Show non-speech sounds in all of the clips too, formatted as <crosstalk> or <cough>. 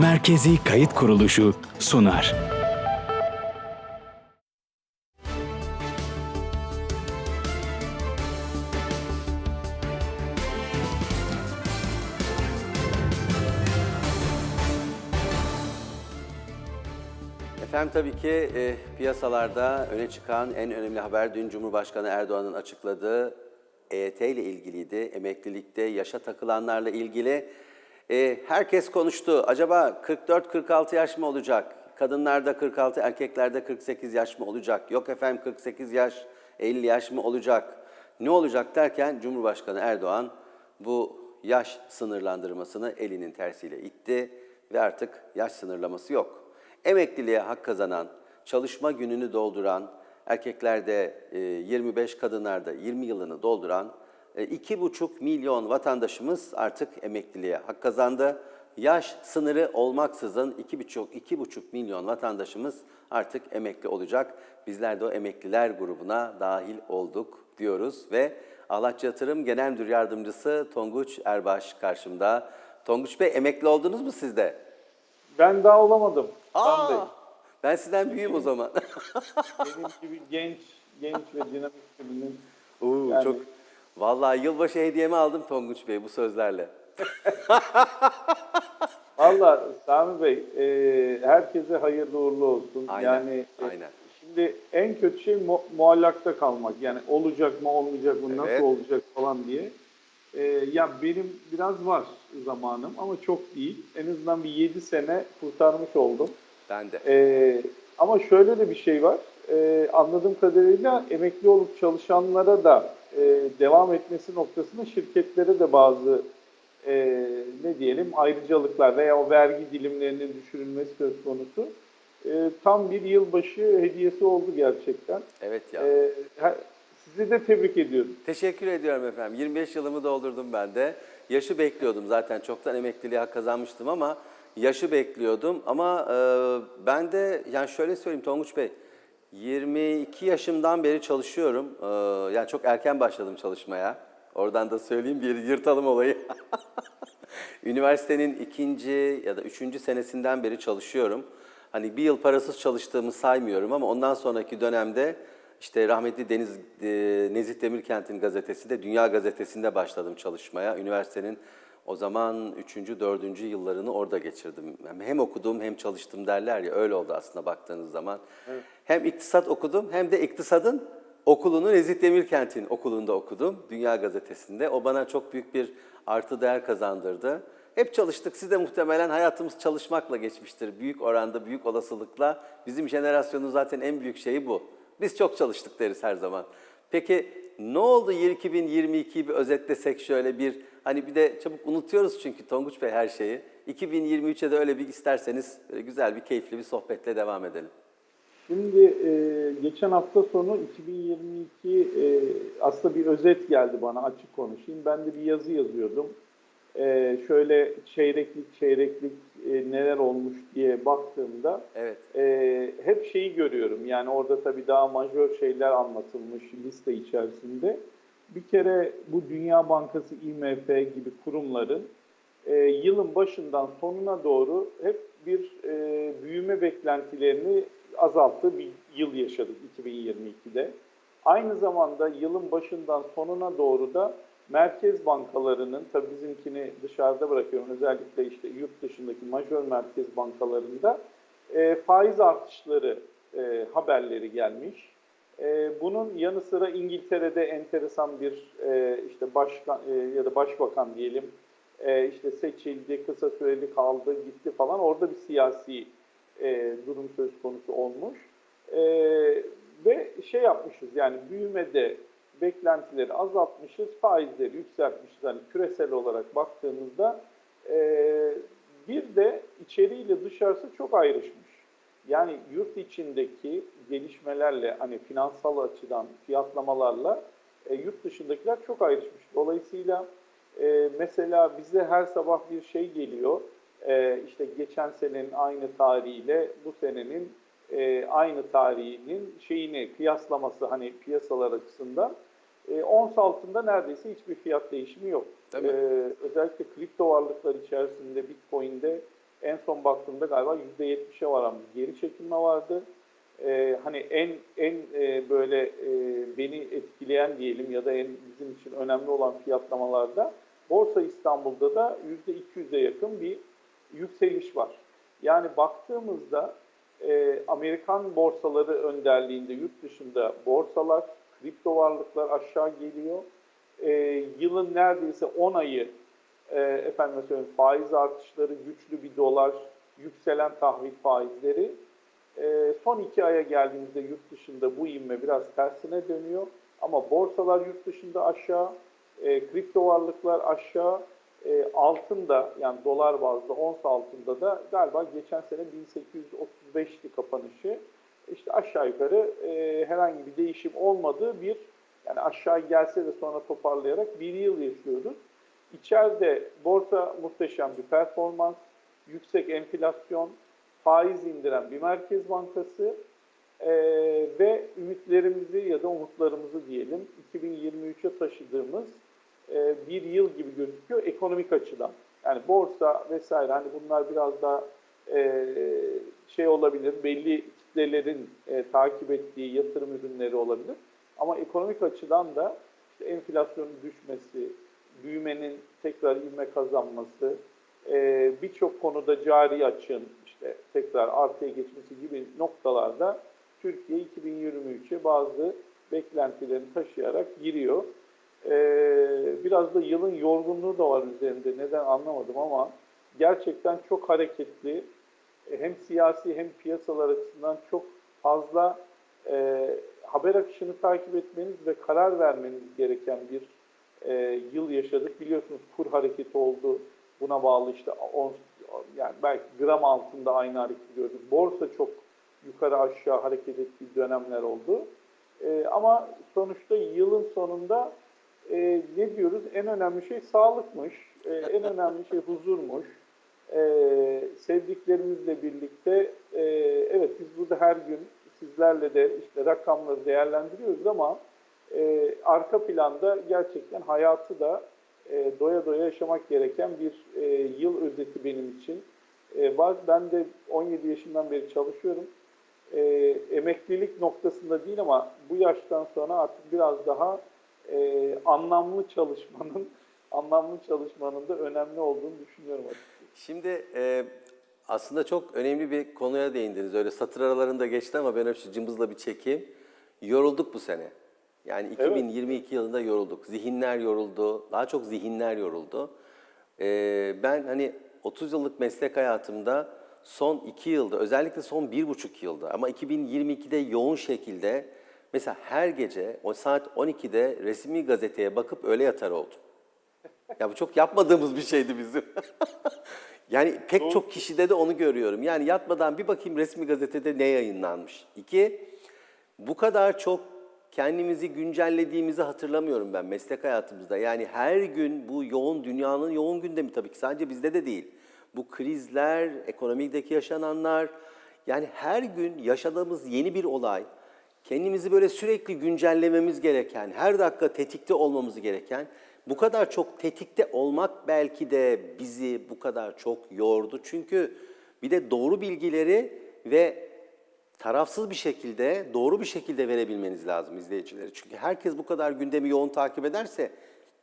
Merkezi Kayıt Kuruluşu sunar. Efendim tabii ki e, piyasalarda öne çıkan en önemli haber dün Cumhurbaşkanı Erdoğan'ın açıkladığı EYT ile ilgiliydi. Emeklilikte yaşa takılanlarla ilgili. E, herkes konuştu. Acaba 44-46 yaş mı olacak? Kadınlarda 46, erkeklerde 48 yaş mı olacak? Yok efendim 48 yaş, 50 yaş mı olacak? Ne olacak derken Cumhurbaşkanı Erdoğan bu yaş sınırlandırmasını elinin tersiyle itti ve artık yaş sınırlaması yok. Emekliliğe hak kazanan, çalışma gününü dolduran, erkeklerde e, 25, kadınlarda 20 yılını dolduran e, 2,5 milyon vatandaşımız artık emekliliğe hak kazandı. Yaş sınırı olmaksızın 2,5 2,5 milyon vatandaşımız artık emekli olacak. Bizler de o emekliler grubuna dahil olduk diyoruz ve Ahlatçı Yatırım Genel Müdür Yardımcısı Tonguç Erbaş karşımda. Tonguç Bey emekli oldunuz mu siz de? Ben daha olamadım. Aa, Ben de. ben sizden büyüğüm o zaman. Benim gibi genç, genç ve dinamik birinin. Oo, Yani- çok Vallahi yılbaşı hediyemi aldım Tonguç Bey bu sözlerle. <laughs> Valla Sami Bey, e, herkese hayırlı uğurlu olsun. Aynen, yani e, aynen. Şimdi en kötü şey mu- muallakta kalmak. Yani olacak mı, olmayacak mı, Evet. nasıl olacak falan diye. E, ya benim biraz var zamanım ama çok değil. En azından bir 7 sene kurtarmış oldum. Ben de. Ee, ama şöyle de bir şey var. Ee, anladığım kadarıyla emekli olup çalışanlara da e, devam etmesi noktasında şirketlere de bazı e, ne diyelim ayrıcalıklar veya o vergi dilimlerinin düşürülmesi söz konusu. E, tam bir yılbaşı hediyesi oldu gerçekten. Evet ya. E, her- sizi de tebrik ediyorum. Teşekkür ediyorum efendim. 25 yılımı doldurdum ben de. Yaşı bekliyordum zaten. Çoktan emekliliğe hak kazanmıştım ama yaşı bekliyordum. Ama e, ben de yani şöyle söyleyeyim Tonguç Bey. 22 yaşımdan beri çalışıyorum. E, yani çok erken başladım çalışmaya. Oradan da söyleyeyim bir yırtalım olayı. <laughs> Üniversitenin ikinci ya da üçüncü senesinden beri çalışıyorum. Hani bir yıl parasız çalıştığımı saymıyorum ama ondan sonraki dönemde işte rahmetli Deniz e, Nezih Demirkent'in gazetesinde, Dünya Gazetesi'nde başladım çalışmaya. Üniversitenin o zaman üçüncü, dördüncü yıllarını orada geçirdim. Hem- Hem okudum hem çalıştım derler ya öyle oldu aslında baktığınız zaman. Hem iktisat okudum hem de iktisadın okulunu Nezih Demirkent'in okulunda okudum. Dünya Gazetesi'nde. O bana çok büyük bir artı değer kazandırdı. Hep çalıştık. Siz de muhtemelen hayatımız çalışmakla geçmiştir. Büyük oranda, büyük olasılıkla. Bizim jenerasyonun zaten en büyük şeyi bu. Biz çok çalıştık deriz her zaman. Peki ne oldu 2022'yi bir özetlesek şöyle bir hani bir de çabuk unutuyoruz çünkü Tonguç Bey her şeyi. 2023'e de öyle bir isterseniz güzel bir keyifli bir sohbetle devam edelim. Şimdi e, geçen hafta sonu 2022 e, aslında bir özet geldi bana açık konuşayım. Ben de bir yazı yazıyordum. E, şöyle çeyreklik çeyreklik e, neler olmuş diye baktığımda Evet. e, hep şeyi görüyorum. Yani orada tabii daha majör şeyler anlatılmış liste içerisinde. Bir kere bu Dünya Bankası, IMF gibi kurumların e, yılın başından sonuna doğru hep bir e, büyüme beklentilerini azalttığı bir yıl yaşadık 2022'de. Aynı zamanda yılın başından sonuna doğru da merkez bankalarının, tabii bizimkini dışarıda bırakıyorum, özellikle işte yurt dışındaki majör merkez bankalarında e, faiz artışları e, haberleri gelmiş. E, bunun yanı sıra İngiltere'de enteresan bir e, işte başkan e, ya da başbakan diyelim e, işte seçildi, kısa süreli kaldı, gitti falan. Orada bir siyasi e, durum söz konusu olmuş. E, ve şey yapmışız yani büyümede beklentileri azaltmışız, faizleri yükseltmişiz. Hani küresel olarak baktığımızda e, bir de içeriğiyle dışarısı çok ayrışmış. Yani yurt içindeki gelişmelerle hani finansal açıdan fiyatlamalarla e, yurt dışındakiler çok ayrışmış. Dolayısıyla e, mesela bize her sabah bir şey geliyor. E, işte geçen senenin aynı tarihiyle bu senenin e, aynı tarihinin şeyini kıyaslaması hani piyasalar açısından e, ons altında neredeyse hiçbir fiyat değişimi yok. E, özellikle kripto varlıklar içerisinde Bitcoin'de En son baktığımda galiba %70'e varan bir geri çekilme vardı. Ee, hani en en e, böyle e, beni etkileyen diyelim ya da en bizim için önemli olan fiyatlamalarda Borsa İstanbul'da da %200'e yakın bir yükseliş var. Yani baktığımızda e, Amerikan borsaları önderliğinde yurt dışında borsalar, kripto varlıklar aşağı geliyor. E, yılın neredeyse 10 ayı e, efendim söyleyeyim faiz artışları, güçlü bir dolar, yükselen tahvil faizleri. E, son iki aya geldiğimizde yurt dışında bu inme biraz tersine dönüyor. Ama borsalar yurt dışında aşağı, e, kripto varlıklar aşağı, e, altın yani dolar bazlı ons altında da galiba geçen sene 1835'ti kapanışı. İşte aşağı yukarı e, herhangi bir değişim olmadığı bir yani aşağı gelse de sonra toparlayarak bir yıl yaşıyoruz. İçeride borsa muhteşem bir performans, yüksek enflasyon, faiz indiren bir merkez bankası e, ve ümitlerimizi ya da umutlarımızı diyelim 2023'e taşıdığımız e, bir yıl gibi gözüküyor ekonomik açıdan. Yani borsa vesaire hani bunlar biraz daha e, şey olabilir, belli kitlelerin e, takip ettiği yatırım ürünleri olabilir. Ama ekonomik açıdan da işte enflasyonun düşmesi, büyümenin tekrar ivme kazanması, e, birçok konuda cari açığın işte tekrar artıya geçmesi gibi noktalarda Türkiye 2023'e bazı beklentilerini taşıyarak giriyor. Ee, biraz da yılın yorgunluğu da var üzerinde. Neden anlamadım ama gerçekten çok hareketli. E, Hem siyasi hem piyasalar açısından çok fazla e, haber akışını takip etmeniz ve karar vermeniz gereken bir e, yıl yaşadık. Biliyorsunuz kur hareketi oldu. Buna bağlı işte on, yani belki gram altında aynı hareketi gördük. Borsa çok yukarı aşağı hareket ettiği dönemler oldu. E, ama sonuçta yılın sonunda e, ne diyoruz? En önemli şey sağlıkmış. E, en önemli şey huzurmuş. E, sevdiklerimizle birlikte e, evet biz burada her gün sizlerle de işte rakamları değerlendiriyoruz ama e, arka planda gerçekten hayatı da e, doya doya yaşamak gereken bir e, yıl özeti benim için e, var. Ben de 17 yaşından beri çalışıyorum. E, emeklilik noktasında değil ama bu yaştan sonra artık biraz daha e, anlamlı çalışmanın <laughs> anlamlı çalışmanın da önemli olduğunu düşünüyorum açıkçası. Şimdi e, aslında çok önemli bir konuya değindiniz. Öyle satır aralarında geçti ama ben hep cımbızla bir çekeyim. Yorulduk bu sene. Yani 2022 yılında yorulduk. Zihinler yoruldu. Daha çok zihinler yoruldu. E, ben hani 30 yıllık meslek hayatımda son 2 yılda, özellikle son 1,5 yılda ama 2022'de yoğun şekilde mesela her gece o saat 12'de resmi gazeteye bakıp öyle yatar oldum. Ya bu çok yapmadığımız bir şeydi bizim. <laughs> yani pek çok kişide de onu görüyorum. Yani yatmadan bir bakayım resmi gazetede ne yayınlanmış. İki, bu kadar çok kendimizi güncellediğimizi hatırlamıyorum ben meslek hayatımızda. Yani her gün bu yoğun dünyanın yoğun gündemi tabii ki sadece bizde de değil. Bu krizler, ekonomideki yaşananlar, yani her gün yaşadığımız yeni bir olay, kendimizi böyle sürekli güncellememiz gereken, her dakika tetikte olmamız gereken, bu kadar çok tetikte olmak belki de bizi bu kadar çok yordu. Çünkü bir de doğru bilgileri ve tarafsız bir şekilde, doğru bir şekilde verebilmeniz lazım izleyicilere. Çünkü herkes bu kadar gündemi yoğun takip ederse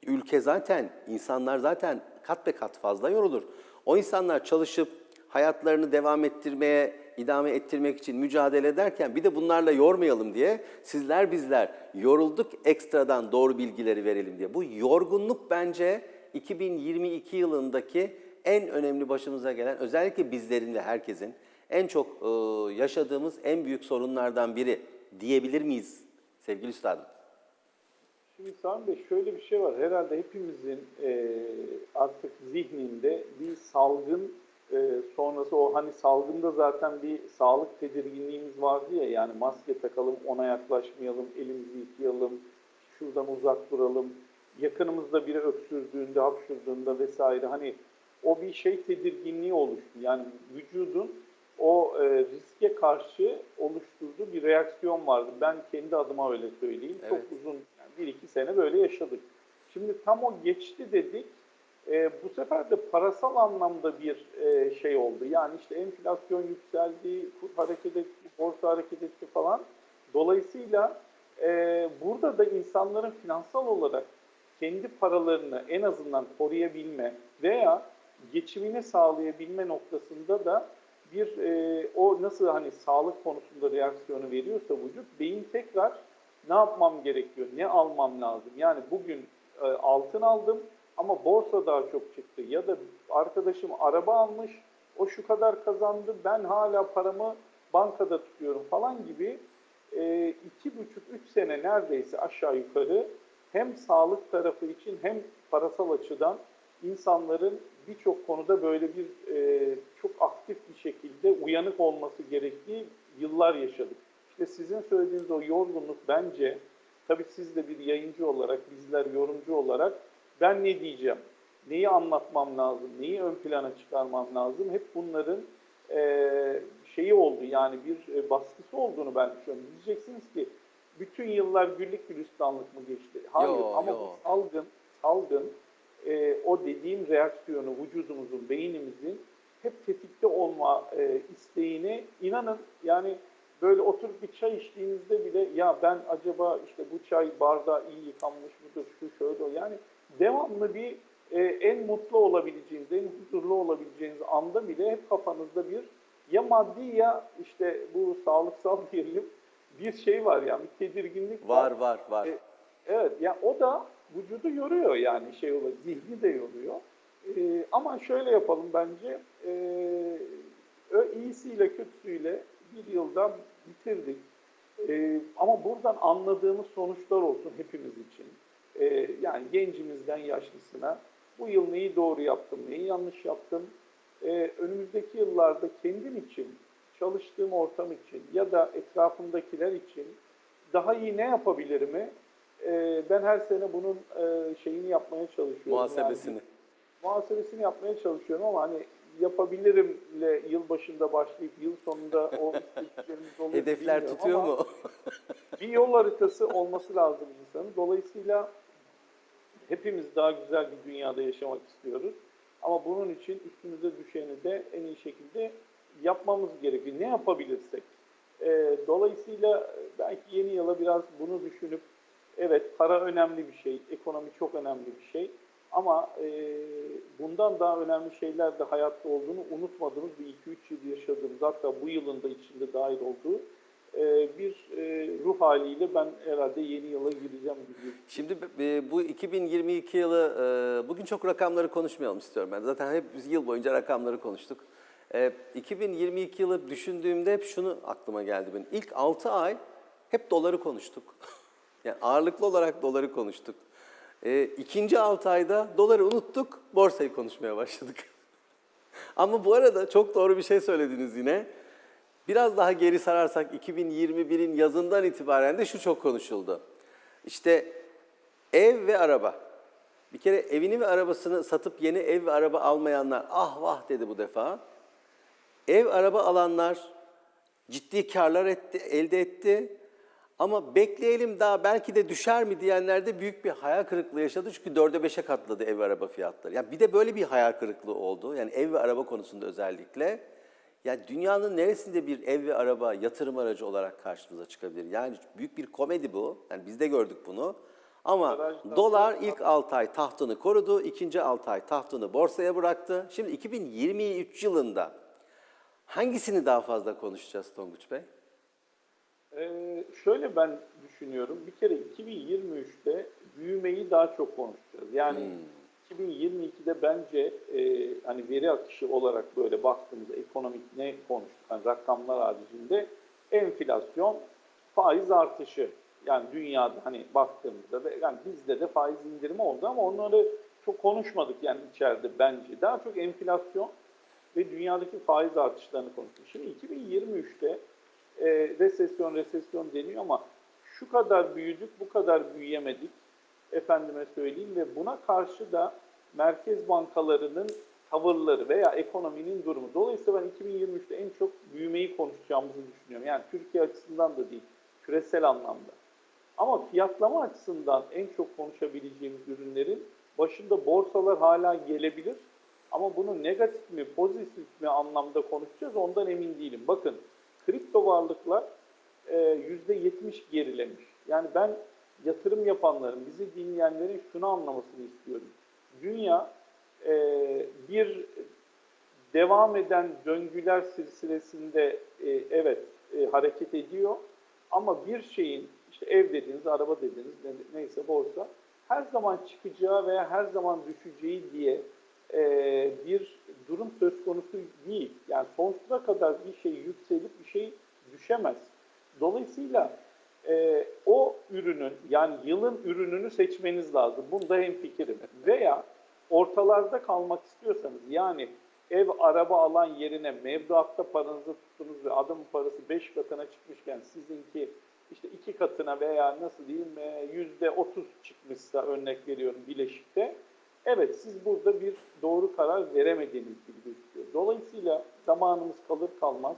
ülke zaten, insanlar zaten kat be kat fazla yorulur. O insanlar çalışıp hayatlarını devam ettirmeye, idame ettirmek için mücadele ederken bir de bunlarla yormayalım diye sizler bizler yorulduk ekstradan doğru bilgileri verelim diye. Bu yorgunluk bence 2022 yılındaki en önemli başımıza gelen özellikle bizlerin ve herkesin en çok e, yaşadığımız en büyük sorunlardan biri diyebilir miyiz sevgili üstadım? Şimdi Sami Bey şöyle bir şey var. Herhalde hepimizin e, artık zihninde bir salgın e, sonrası o hani salgında zaten bir sağlık tedirginliğimiz vardı ya yani maske takalım ona yaklaşmayalım elimizi yıkayalım şuradan uzak duralım yakınımızda biri öksürdüğünde hapşırdığında vesaire hani o bir şey tedirginliği oluştu yani vücudun o e, riske karşı oluşturduğu bir reaksiyon vardı. Ben kendi adıma öyle söyleyeyim. Çok Evet. uzun, yani bir iki sene böyle yaşadık. Şimdi tam o geçti dedik. E, bu sefer de parasal anlamda bir e, şey oldu. Yani işte enflasyon yükseldi, kur hareket etti, borsa hareket etti falan. Dolayısıyla e, burada da insanların finansal olarak kendi paralarını en azından koruyabilme veya geçimini sağlayabilme noktasında da bir e, o nasıl hani sağlık konusunda reaksiyonu veriyorsa vücut beyin tekrar ne yapmam gerekiyor, ne almam lazım. Yani bugün e, altın aldım ama borsa daha çok çıktı ya da arkadaşım araba almış o şu kadar kazandı ben hala paramı bankada tutuyorum falan gibi e, iki buçuk üç sene neredeyse aşağı yukarı hem sağlık tarafı için hem parasal açıdan insanların birçok konuda böyle bir e, çok aktif bir şekilde uyanık olması gerektiği yıllar yaşadık. İşte sizin söylediğiniz o yorgunluk bence, tabii siz de bir yayıncı olarak, bizler yorumcu olarak ben ne diyeceğim, neyi anlatmam lazım, neyi ön plana çıkarmam lazım, hep bunların e, şeyi oldu. Yani bir e, baskısı olduğunu ben düşünüyorum. Diyeceksiniz ki bütün yıllar güllük gülistanlık mı geçti? Hayır Yo, ama yo. bu salgın, salgın e, o dediğim reaksiyonu vücudumuzun, beynimizin hep tetikte olma e, isteğini inanın. Yani böyle oturup bir çay içtiğinizde bile ya ben acaba işte bu çay bardağı iyi yıkanmış mıdır, şu şöyle. Yani devamlı bir e, en mutlu olabileceğiniz, en huzurlu olabileceğiniz anda bile hep kafanızda bir ya maddi ya işte bu sağlıksal <laughs> diyelim bir şey var yani bir tedirginlik Var var var. E, Evet, ya o da vücudu yoruyor yani şey olarak, zihni de yoruyor. E, ama şöyle yapalım bence, e, ö- iyisiyle kötüsüyle bir yılda bitirdik. E, ama buradan anladığımız sonuçlar olsun hepimiz için. E, yani gencimizden yaşlısına bu yıl neyi doğru yaptım, neyi yanlış yaptım. E, önümüzdeki yıllarda kendim için, çalıştığım ortam için ya da etrafımdakiler için daha iyi ne yapabilirimi e, ben her sene bunun e, şeyini yapmaya çalışıyorum. Muhasebesini. Yani, muhasebesini yapmaya çalışıyorum ama hani yapabilirimle yıl başında başlayıp yıl sonunda o <laughs> isteklerimiz oluyor. Hedefler tutuyor mu? bir yol haritası olması lazım insanın. Dolayısıyla hepimiz daha güzel bir dünyada yaşamak istiyoruz. Ama bunun için üstümüze düşeni de en iyi şekilde yapmamız gerekiyor. Ne yapabilirsek. Ee, dolayısıyla belki yeni yıla biraz bunu düşünüp evet para önemli bir şey, ekonomi çok önemli bir şey. Ama e, bundan daha önemli şeyler de hayatta olduğunu unutmadığımız bir 2-3 yıl yaşadığımız hatta bu yılın da içinde dahil olduğu e, bir e, ruh haliyle ben herhalde yeni yıla gireceğim gibi. Şimdi e, bu 2022 yılı, e, bugün çok rakamları konuşmayalım istiyorum ben. Zaten hep biz yıl boyunca rakamları konuştuk. E, 2022 yılı düşündüğümde hep şunu aklıma geldi benim. İlk 6 ay hep doları konuştuk. <laughs> yani ağırlıklı olarak doları konuştuk. İkinci 6 ayda doları unuttuk, borsayı konuşmaya başladık. <laughs> Ama bu arada çok doğru bir şey söylediniz yine. Biraz daha geri sararsak 2021'in yazından itibaren de şu çok konuşuldu. İşte ev ve araba. Bir kere evini ve arabasını satıp yeni ev ve araba almayanlar ah vah dedi bu defa. Ev araba alanlar ciddi karlar etti, elde etti. Ama bekleyelim daha belki de düşer mi diyenler de büyük bir hayal kırıklığı yaşadı. Çünkü dörde beşe katladı ev ve araba fiyatları. Yani bir de böyle bir hayal kırıklığı oldu. Yani ev ve araba konusunda özellikle. Ya dünyanın neresinde bir ev ve araba yatırım aracı olarak karşımıza çıkabilir? Yani büyük bir komedi bu. Yani biz de gördük bunu. Ama Garajdan- dolar ilk 6 ay tahtını korudu, ikinci 6 ay tahtını borsaya bıraktı. Şimdi 2023 yılında hangisini daha fazla konuşacağız Tonguç Bey? Ee, şöyle ben düşünüyorum. Bir kere 2023'te büyümeyi daha çok konuşacağız. Yani 2022'de bence e, hani veri akışı olarak böyle baktığımızda ekonomik ne konuştuk? Hani rakamlar haricinde enflasyon, faiz artışı. Yani dünyada hani baktığımızda ve yani bizde de faiz indirimi oldu ama onları çok konuşmadık yani içeride bence. Daha çok enflasyon ve dünyadaki faiz artışlarını konuştuk. Şimdi 2023'te e, resesyon resesyon deniyor ama şu kadar büyüdük, bu kadar büyüyemedik efendime söyleyeyim ve buna karşı da merkez bankalarının tavırları veya ekonominin durumu. Dolayısıyla ben 2023'te en çok büyümeyi konuşacağımızı düşünüyorum. Yani Türkiye açısından da değil, küresel anlamda. Ama fiyatlama açısından en çok konuşabileceğimiz ürünlerin başında borsalar hala gelebilir. Ama bunu negatif mi, pozitif mi anlamda konuşacağız ondan emin değilim. Bakın kripto varlıklar e, %70 gerilemiş. Yani ben yatırım yapanların, bizi dinleyenlerin şunu anlamasını istiyorum. Dünya e, bir devam eden döngüler silsilesinde e, evet e, hareket ediyor. Ama bir şeyin işte ev dediğiniz, araba dediğiniz ne- neyse borsa her zaman çıkacağı veya her zaman düşeceği diye e, bir durum söz konusu değil. Yani sonsuza kadar bir şey yükselip bir şey düşemez. Dolayısıyla e, o ürünün yani yılın ürününü seçmeniz lazım. Bunda hemfikirim. Veya ortalarda kalmak istiyorsanız yani ev araba alan yerine mevduatta paranızı tuttunuz ve adamın parası 5 katına çıkmışken sizinki işte iki katına veya nasıl diyeyim e, yüzde 30 çıkmışsa örnek veriyorum bileşikte evet siz burada bir doğru karar veremediğiniz gibi gözüküyor. Dolayısıyla zamanımız kalır kalmaz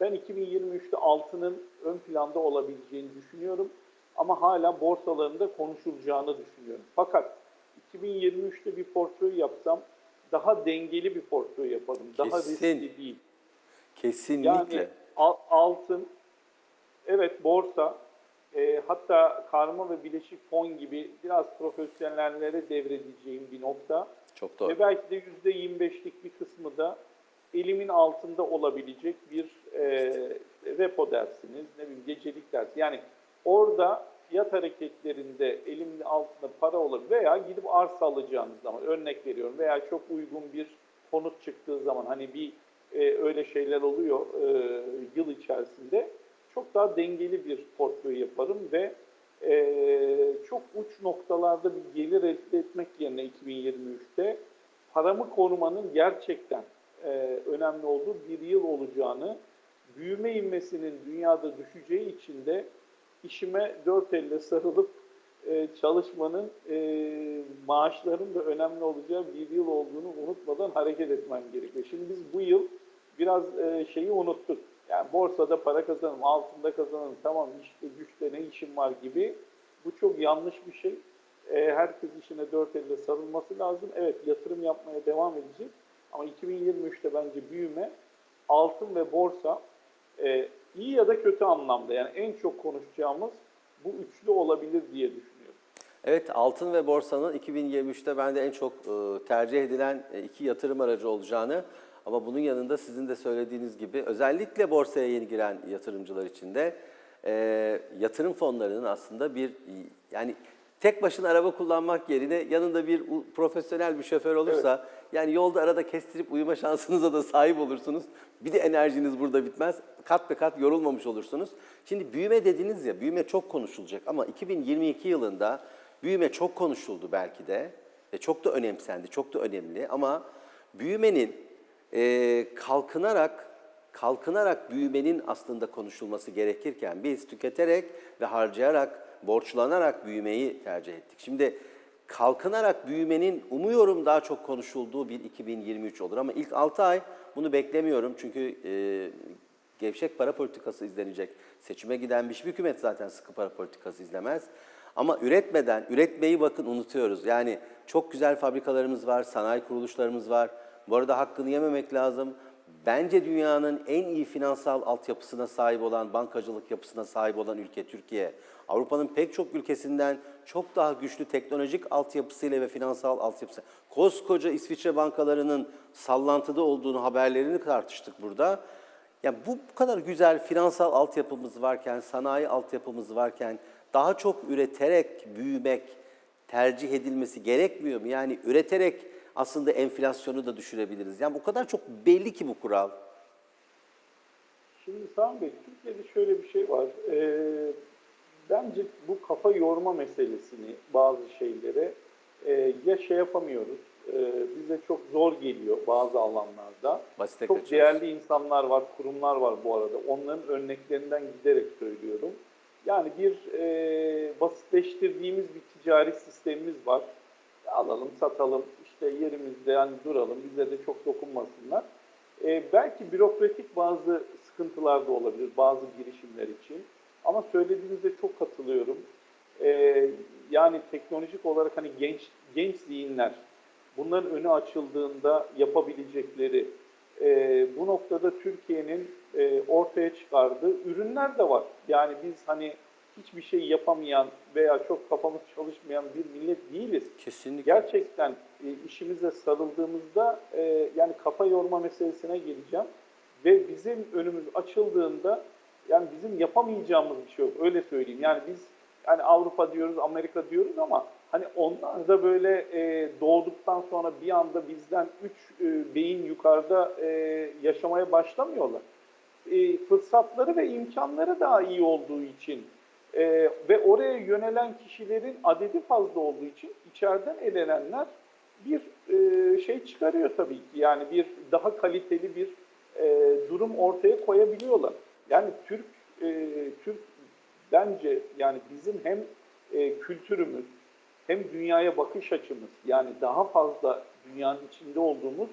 ben 2023'te altının ön planda olabileceğini düşünüyorum ama hala borsalarında konuşulacağını düşünüyorum. Fakat 2023'te bir portföy yapsam daha dengeli bir portföy yaparım. Daha Kesin. riskli değil. Kesinlikle. Yani al- altın, evet borsa, e, hatta karma ve bileşik fon gibi biraz profesyonellere devredeceğim bir nokta. Çok doğru. Ve belki de %25'lik bir kısmı da elimin altında olabilecek bir e, repo dersiniz, ne bileyim gecelik ders. Yani orada fiyat hareketlerinde elimin altında para olabilir veya gidip arsa alacağınız zaman örnek veriyorum veya çok uygun bir konut çıktığı zaman hani bir e, öyle şeyler oluyor e, yıl içerisinde çok daha dengeli bir portföy yaparım ve e, çok uç noktalarda bir gelir elde etmek yerine 2023'te paramı korumanın gerçekten e, önemli olduğu bir yıl olacağını, büyüme inmesinin dünyada düşeceği için de işime dört elle sarılıp e, çalışmanın e, maaşların da önemli olacağı bir yıl olduğunu unutmadan hareket etmem gerekiyor. Şimdi biz bu yıl biraz e, şeyi unuttuk. Yani borsada para kazanım, altında kazanım, tamam işte güçte ne işim var gibi. Bu çok yanlış bir şey. E, herkes işine dört elle sarılması lazım. Evet yatırım yapmaya devam edecek. Ama 2023'te bence büyüme, altın ve borsa e, iyi ya da kötü anlamda yani en çok konuşacağımız bu üçlü olabilir diye düşünüyorum. Evet altın ve borsanın 2023'te bende en çok e, tercih edilen e, iki yatırım aracı olacağını ama bunun yanında sizin de söylediğiniz gibi özellikle borsaya yeni giren yatırımcılar için de e, yatırım fonlarının aslında bir yani tek başına araba kullanmak yerine yanında bir profesyonel bir şoför olursa yani yolda arada kestirip uyuma şansınıza da sahip olursunuz. Bir de enerjiniz burada bitmez. Kat be kat yorulmamış olursunuz. Şimdi büyüme dediniz ya, büyüme çok konuşulacak ama 2022 yılında büyüme çok konuşuldu belki de ve çok da önemsendi, çok da önemli ama büyümenin e, kalkınarak kalkınarak büyümenin aslında konuşulması gerekirken biz tüketerek ve harcayarak, borçlanarak büyümeyi tercih ettik. Şimdi kalkınarak büyümenin umuyorum daha çok konuşulduğu bir 2023 olur ama ilk 6 ay bunu beklemiyorum çünkü e, gevşek para politikası izlenecek. Seçime giden bir hükümet zaten sıkı para politikası izlemez. Ama üretmeden, üretmeyi bakın unutuyoruz. Yani çok güzel fabrikalarımız var, sanayi kuruluşlarımız var. Bu arada hakkını yememek lazım. Bence dünyanın en iyi finansal altyapısına sahip olan, bankacılık yapısına sahip olan ülke Türkiye. Avrupa'nın pek çok ülkesinden çok daha güçlü teknolojik altyapısıyla ve finansal altyapısı. Koskoca İsviçre bankalarının sallantıda olduğunu haberlerini tartıştık burada. Yani bu, kadar güzel finansal altyapımız varken, sanayi altyapımız varken daha çok üreterek büyümek tercih edilmesi gerekmiyor mu? Yani üreterek aslında enflasyonu da düşürebiliriz. Yani bu kadar çok belli ki bu kural. Şimdi Sami Bey, Türkiye'de şöyle bir şey var. Ee, bence bu kafa yorma meselesini bazı şeylere e, ya şey yapamıyoruz, e, bize çok zor geliyor bazı alanlarda. Basite çok kaçıyoruz. değerli insanlar var, kurumlar var bu arada. Onların örneklerinden giderek söylüyorum. Yani bir e, basitleştirdiğimiz bir ticari sistemimiz var. Alalım, satalım, işte yerimizde yani duralım, bize de çok dokunmasınlar. E, belki bürokratik bazı sıkıntılar da olabilir bazı girişimler için. Ama söylediğinizde çok katılıyorum. e, yani teknolojik olarak hani genç genç zihinler bunların önü açıldığında yapabilecekleri e, bu noktada Türkiye'nin e, ortaya çıkardığı ürünler de var. Yani biz hani hiçbir şey yapamayan veya çok kafamız çalışmayan bir millet değiliz. Kesinlikle. Gerçekten e, işimize sarıldığımızda e, yani kafa yorma meselesine geleceğim ve bizim önümüz açıldığında yani bizim yapamayacağımız bir şey yok öyle söyleyeyim. Yani biz yani Avrupa diyoruz, Amerika diyoruz ama hani onlar da böyle e, doğduktan sonra bir anda bizden üç e, beyin yukarıda e, yaşamaya başlamıyorlar. E, fırsatları ve imkanları daha iyi olduğu için e, ve oraya yönelen kişilerin adedi fazla olduğu için içeriden elenenler bir e, şey çıkarıyor tabii ki. Yani bir daha kaliteli bir e, durum ortaya koyabiliyorlar. Yani Türk e, Türk bence yani bizim hem e, kültürümüz hem dünyaya bakış açımız yani daha fazla dünyanın içinde olduğumuz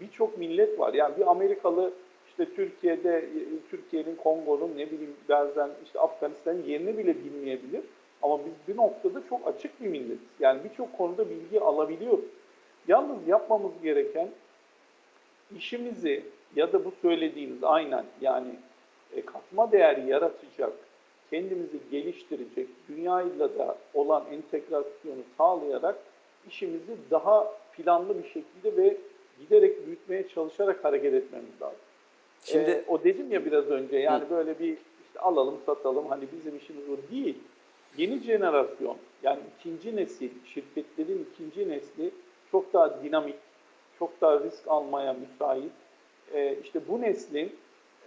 birçok millet var. Yani bir Amerikalı işte Türkiye'de e, Türkiye'nin Kongo'nun ne bileyim bazen işte Afganistan'ın yerini bile bilmeyebilir. Ama biz bir noktada çok açık bir milletiz. Yani birçok konuda bilgi alabiliyoruz. Yalnız yapmamız gereken işimizi ya da bu söylediğimiz aynen yani e, katma değer yaratacak, kendimizi geliştirecek, dünyayla da olan entegrasyonu sağlayarak işimizi daha planlı bir şekilde ve giderek büyütmeye çalışarak hareket etmemiz lazım. Şimdi- Ee, o dedim ya biraz önce yani böyle bir işte alalım satalım hani bizim işimiz o değil. Yeni jenerasyon yani ikinci nesil şirketlerin ikinci nesli çok daha dinamik, çok daha risk almaya müsait. Ee, işte bu neslin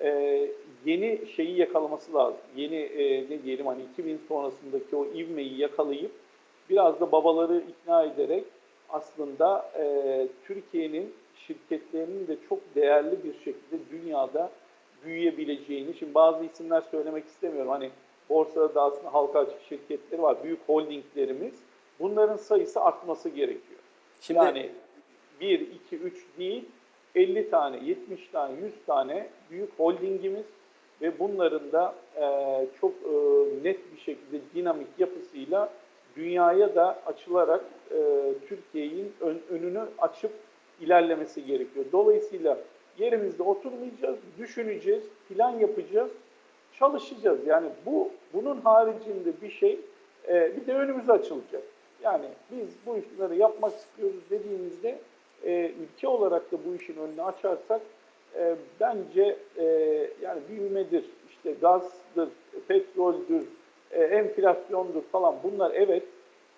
e, yeni şeyi yakalaması lazım. Yeni e, ne diyelim hani 2000 sonrasındaki o ivmeyi yakalayıp biraz da babaları ikna ederek aslında e, Türkiye'nin şirketlerinin de çok değerli bir şekilde dünyada büyüyebileceğini, şimdi bazı isimler söylemek istemiyorum. Hani borsada da aslında halka açık şirketleri var, büyük holdinglerimiz. Bunların sayısı artması gerekiyor. Şimdi- yani 1, 2, 3 değil, 50 tane, 70 tane, 100 tane büyük holdingimiz ve bunların da e, çok e, net bir şekilde dinamik yapısıyla dünyaya da açılarak e, Türkiye'nin ön- önünü açıp ilerlemesi gerekiyor. Dolayısıyla yerimizde oturmayacağız, düşüneceğiz, plan yapacağız, çalışacağız. Yani bu bunun haricinde bir şey e, bir de önümüz açılacak. Yani biz bu işleri yapmak istiyoruz dediğimizde e, ülke olarak da bu işin önünü açarsak e, bence e, yani büyümedir, işte gazdır, petroldür, e, enflasyondur falan bunlar evet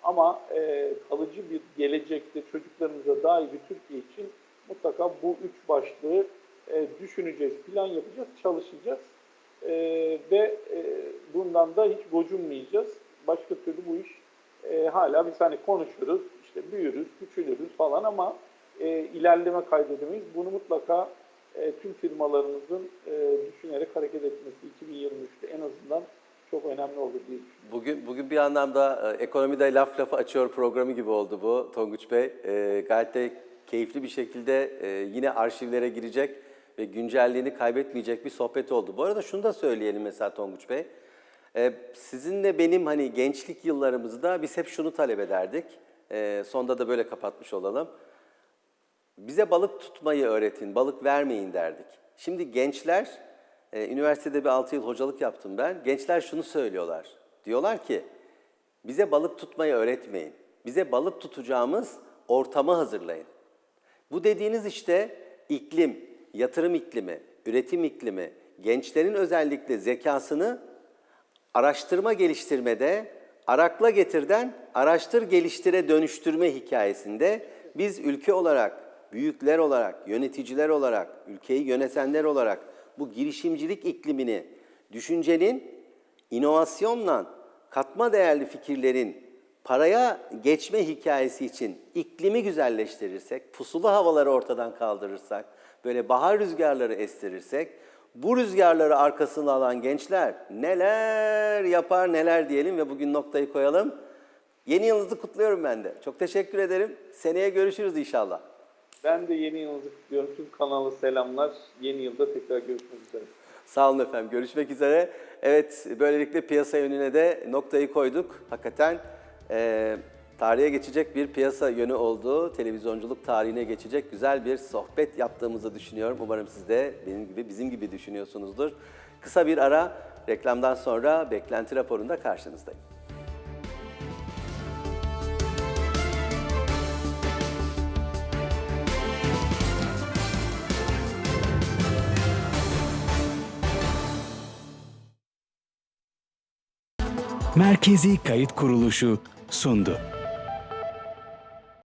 ama e, kalıcı bir gelecekte çocuklarımıza iyi bir Türkiye için mutlaka bu üç başlığı e, düşüneceğiz, plan yapacağız, çalışacağız E, ve e, bundan da hiç gocunmayacağız. Başka türlü bu iş e, hala biz hani konuşuruz, işte büyürüz, küçülürüz falan ama e, ilerleme kaydedemeyiz. Bunu mutlaka e, tüm firmalarımızın e, düşünerek hareket etmesi 2023'te en azından çok önemli olur diye. Bugün bugün bir anlamda e, ekonomide laf lafı açıyor programı gibi oldu bu Tonguç Bey. E, gayet de keyifli bir şekilde e, yine arşivlere girecek ve güncelliğini kaybetmeyecek bir sohbet oldu. Bu arada şunu da söyleyelim mesela Tonguç Bey. E, sizinle benim hani gençlik yıllarımızda biz hep şunu talep ederdik. E, sonda da böyle kapatmış olalım. Bize balık tutmayı öğretin, balık vermeyin derdik. Şimdi gençler, e, üniversitede bir 6 yıl hocalık yaptım ben. Gençler şunu söylüyorlar. Diyorlar ki, bize balık tutmayı öğretmeyin. Bize balık tutacağımız ortamı hazırlayın. Bu dediğiniz işte iklim, yatırım iklimi, üretim iklimi, gençlerin özellikle zekasını araştırma geliştirmede, arakla getirden araştır geliştire dönüştürme hikayesinde biz ülke olarak, büyükler olarak, yöneticiler olarak, ülkeyi yönetenler olarak bu girişimcilik iklimini, düşüncenin inovasyonla, katma değerli fikirlerin paraya geçme hikayesi için iklimi güzelleştirirsek, pusulu havaları ortadan kaldırırsak, böyle bahar rüzgarları estirirsek, bu rüzgarları arkasına alan gençler neler yapar neler diyelim ve bugün noktayı koyalım. Yeni yılınızı kutluyorum ben de. Çok teşekkür ederim. Seneye görüşürüz inşallah. Ben de yeni yılınızı kutluyorum. Tüm kanala selamlar. Yeni yılda tekrar görüşmek üzere. Sağ olun efendim. Görüşmek üzere. Evet, böylelikle piyasa yönüne de noktayı koyduk. Hakikaten e, tarihe geçecek bir piyasa yönü oldu. Televizyonculuk tarihine geçecek güzel bir sohbet yaptığımızı düşünüyorum. Umarım siz de benim gibi, bizim gibi düşünüyorsunuzdur. Kısa bir ara, reklamdan sonra beklenti raporunda karşınızdayım. Merkezi Kayıt Kuruluşu sundu.